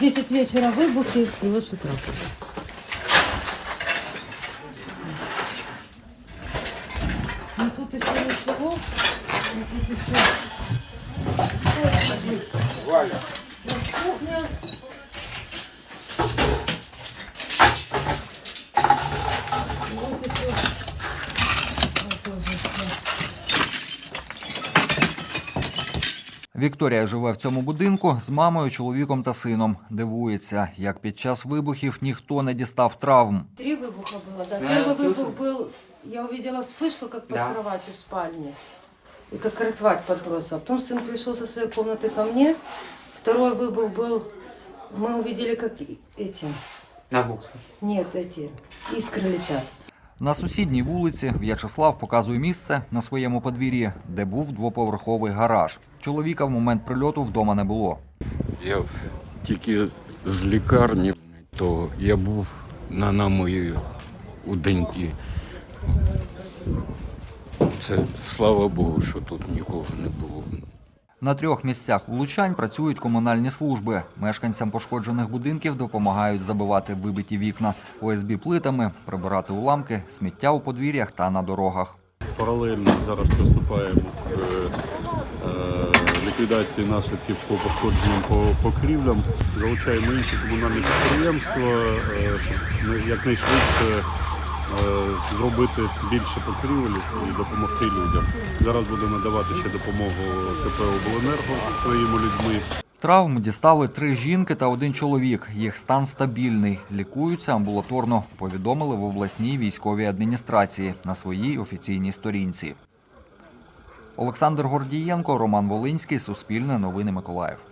В 10 вечера выбухи и вот с утра. Ну тут еще ничего. Ну тут еще. Валя. Кухня. Вот еще. Вот тоже всё. Вікторія живе в цьому будинку з мамою, чоловіком та сином. Дивується, як під час вибухів ніхто не дістав травм. Три выбуха было, да. Да, Первый слышу. выбух был, я увидела вспышку, как под Да. кроватью в спальне. И как кровать подбросила. Потом сын пришел со своей комнаты ко мне. Второй выбух был, мы увидели, как и- эти, На буксах. нет, эти, искры летят. На сусідній вулиці В'ячеслав показує місце на своєму подвір'ї, де був двоповерховий гараж. Чоловіка в момент прильоту вдома не було. Я тільки з лікарні, то я був на, на моїй доньки. Це слава Богу, що тут нікого не було. На трьох місцях влучань працюють комунальні служби. Мешканцям пошкоджених будинків допомагають забивати вибиті вікна ОСБ плитами, прибирати уламки, сміття у подвір'ях та на дорогах. Паралельно зараз приступаємо к е, ліквідації наслідків по пошкодженням по покрівлям. Залучаємо інші комунальні підприємства, е, щоб якнайшвидше е, зробити більше покрівель і допомогти людям. Зараз будемо надавати ще допомогу КП «Обленерго» своїми людьми. Травм дістали три жінки та один чоловік. Їх стан стабільний. Лікуються амбулаторно. Повідомили в обласній військовій адміністрації на своїй офіційній сторінці. Олександр Гордієнко, Роман Волинський, Суспільне новини Миколаїв.